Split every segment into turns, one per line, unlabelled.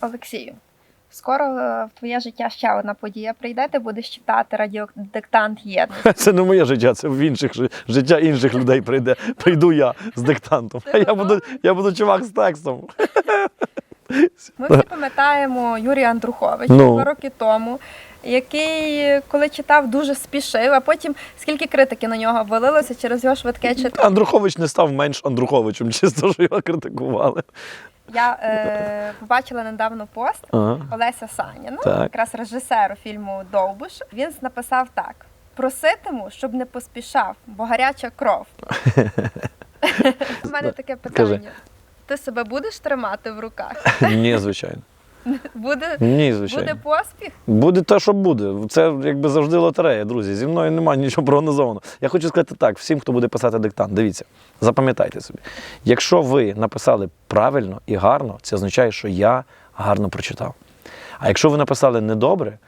Олексію, скоро е, в твоє життя ще одна подія прийде, ти будеш читати радіодиктант єдності.
Це не моє життя, це в інших життя інших людей прийде. Прийду я з диктантом. А я буду, я буду чувак з текстом.
Ми всі пам'ятаємо Юрія Андруховича
Ну.
два роки тому, який, коли читав, дуже спішив, а потім скільки критики на нього валилося через його швидке читання.
Андрухович не став менш Андруховичем, чисто що його критикували.
Я е, побачила недавно пост
Ага.
Олеся Саніна,
Так.
якраз режисеру фільму Довбуш. Він написав так: проситиму, щоб не поспішав, бо гаряча кров. У мене таке
Кажи.
питання. Ти себе будеш тримати в руках?
Ні, звичайно.
Буде,
Ні,
буде поспіх?
Буде те, що буде. Це якби завжди лотерея, друзі. Зі мною немає нічого прогнозовано. Я хочу сказати так: всім, хто буде писати диктант, дивіться, запам'ятайте собі. Якщо ви написали правильно і гарно, це означає, що я гарно прочитав. А якщо ви написали недобре,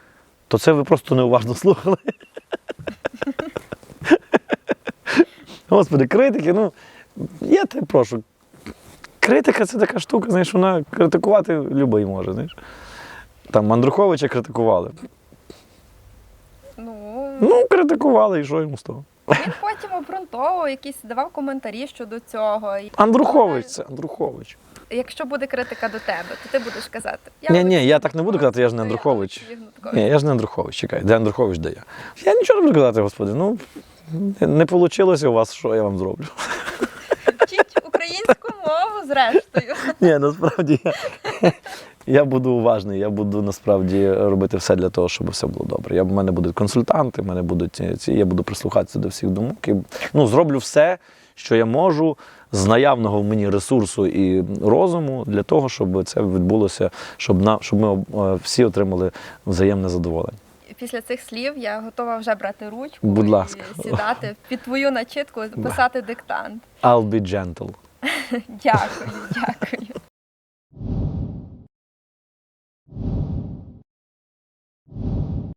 то це ви просто неуважно слухали. Господи, критики, ну я тебе прошу. Критика це така штука, знаєш, вона критикувати любий може. Знаєш. Там Андруховича критикували.
Ну,
Ну, критикували, і що йому з того?
він потім обґрунтовував, якісь давав коментарі щодо цього.
Андрухович це Андрухович.
Якщо буде критика до тебе, то ти будеш казати.
Ні, ні, я так не буду казати, я ж не Андрухович. Ні, я ж не Андрухович, чекай, де Андрухович, де я? Я нічого не буду казати, господи. Ну, не вийшло у вас, що я вам зроблю.
Зрештою.
Ні, насправді я, я буду уважний, я буду насправді робити все для того, щоб все було добре. Я, в мене будуть консультанти, в мене будуть ці- ці, я буду прислухатися до всіх думок. І, ну, зроблю все, що я можу з наявного в мені ресурсу і розуму для того, щоб це відбулося, щоб, на, щоб ми е, всі отримали взаємне задоволення.
Після цих слів я готова вже брати ручку
Будь ласка.
і сідати під твою начитку, писати диктант.
I'll be gentle.
Дякую, дякую.